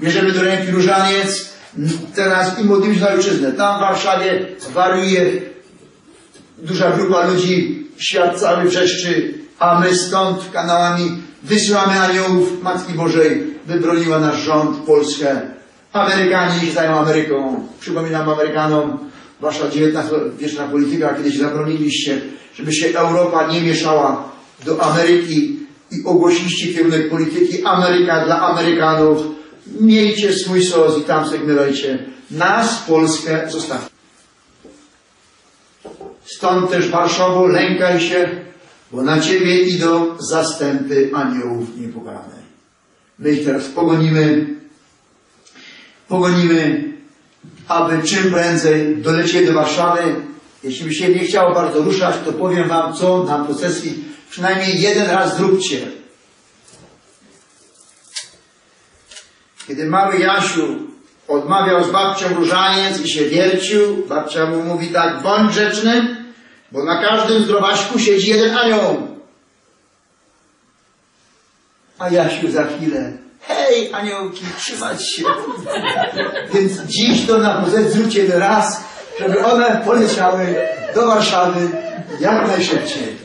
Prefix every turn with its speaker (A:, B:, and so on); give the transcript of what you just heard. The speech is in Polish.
A: Bierzemy do ręki różaniec, teraz i modlimy się ojczyznę. Tam w Warszawie wariuje duża grupa ludzi, świat cały wrzeszczy, a my stąd kanałami wysyłamy aniołów Matki Bożej, by broniła nasz rząd, Polskę. Amerykanie się zajmą Ameryką. Przypominam Amerykanom, wasza XIX-wieczna polityka, kiedyś zabroniliście, żeby się Europa nie mieszała do Ameryki i ogłosiliście kierunek polityki Ameryka dla Amerykanów. Miejcie swój sos i tam sygnalujcie. Nas, Polskę, zostawcie. Stąd też Warszawo, lękaj się, bo na Ciebie idą zastępy aniołów niepokonanych. My ich teraz pogonimy, pogonimy, aby czym prędzej dolecieli do Warszawy. Jeśli by się nie chciało bardzo ruszać, to powiem Wam, co na procesji przynajmniej jeden raz zróbcie. Kiedy mały Jasiu odmawiał z babcią różaniec i się wiercił, babcia mu mówi tak, bądź grzeczny, bo na każdym zdrowaśku siedzi jeden anioł. A Jasiu za chwilę, hej aniołki, trzymać się. Więc dziś to na zróbcie raz, żeby one poleciały do Warszawy jak najszybciej.